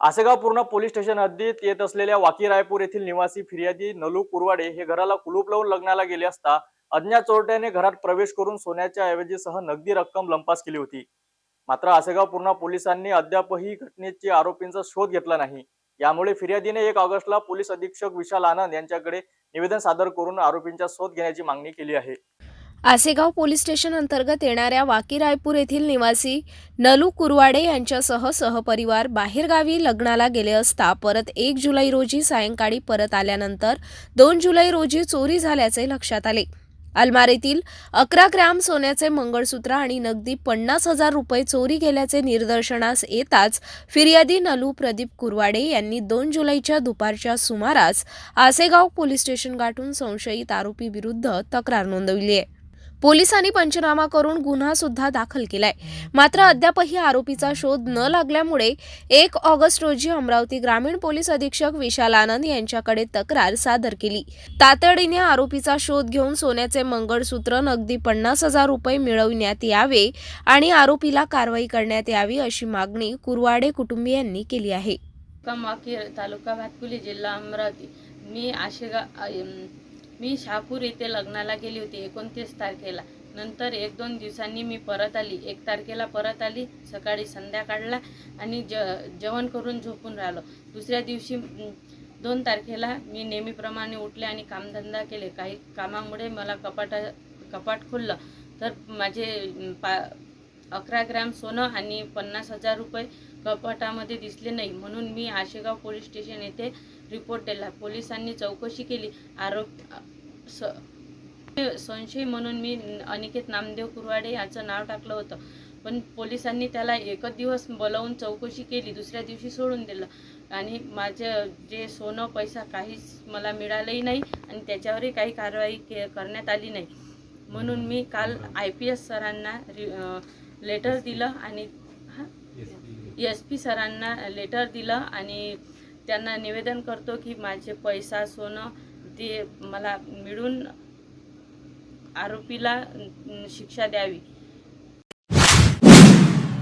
आसेगाव पूर्ण police station हद्दीत येत असलेल्या वाकी रायपूर येथील निवासी फिर्यादी नलू कुरवाडे हे घराला कुलूप लावून लग्नाला गेले असता अज्ञात चोरट्याने घरात प्रवेश करून सोन्याच्या ऐवजीसह नगदी रक्कम लंपास केली होती. मात्र आसेगाव पूर्णा पोलिसांनी अद्यापही घटनेची आरोपींचा शोध घेतला नाही. यामुळे फिर्यादीने एक ऑगस्टला पोलीस अधीक्षक विशाल आनंद यांच्याकडे निवेदन सादर करून आरोपींचा शोध घेण्याची मागणी केली आहे. आसेगाव पोलीस स्टेशन अंतर्गत येणाऱ्या वाकी रायपूर येथील निवासी नलू कुरवाडे यांच्यासह सहपरिवार बाहेरगावी लग्नाला गेले असता परत एक जुलै रोजी सायंकाळी परत आल्यानंतर दोन जुलै रोजी चोरी झाल्याचे लक्षात आले. अलमारीतील अकरा ग्रॅम सोन्याचे मंगळसूत्र आणि नगदी पन्नास हजार रुपये चोरी गेल्याचे निदर्शनास येताच फिर्यादी नलू प्रदीप कुरवाडे यांनी दोन जुलैच्या दुपारच्या सुमारास आसेगाव पोलीस स्टेशन गाठून संशयित आरोपी विरुद्ध तक्रार नोंदवली आहे. पोलिसांनी पंचनामा करून गुन्हा सुद्धा दाखल केलाय. मात्र अद्यापही आरोपीचा शोध न लागल्यामुळे एक ऑगस्ट रोजी अमरावती ग्रामीण पोलीस अधीक्षक विशाल आनंद यांच्याकडे तक्रार सादर केली. तातडीने आरोपीचा शोध घेऊन सोन्याचे मंगळसूत्र नगदी पन्नास हजार रुपये मिळवण्यात यावे आणि आरोपीला कारवाई करण्यात यावी अशी मागणी कुरवाडे कुटुंबियांनी केली आहे. तालुका भातकुली जिल्हा अमरावती. मी आशेगा मी शहापूर येथे लग्नाला गेली होती एकोणतीस तारखेला. नंतर एक दोन दिवसांनी मी परत आली. एक तारखेला परत आली सकाळी संध्याकाळला आणि ज जेवण करून झोपून राहिलो. दुसऱ्या दिवशी दोन तारखेला मी नेहमीप्रमाणे उठले आणि कामधंदा केले. काही कामामुळे मला कपाटा कपाट खुललं. तर माझे पा अकरा ग्रॅम सोनं आणि पन्नास हजार रुपये कपाटामध्ये दिसले नाही. म्हणून मी आशेगाव पोलीस स्टेशन येथे रिपोर्ट दिला पोलिसांनी चौकशी केली. आरोप स संशय म्हणून मी अनिकेत नामदेव कुरवाडे याचं नाव टाकलं होतं. पण पोलिसांनी त्याला एकच दिवस बोलावून चौकशी केली दुसऱ्या दिवशी सोडून दिलं. आणि माझं जे सोनं पैसा काहीच मला मिळालंही नाही आणि त्याच्यावरही काही कारवाई के करण्यात आली नाही. म्हणून मी काल आय पी एस सरांना लेटर दिलं आणि हां? एस पी सरांना लेटर दिलं आणि त्यांना निवेदन करतो की माझे पैसा सोनं ते मला मिळून आरोपीला शिक्षा द्यावी.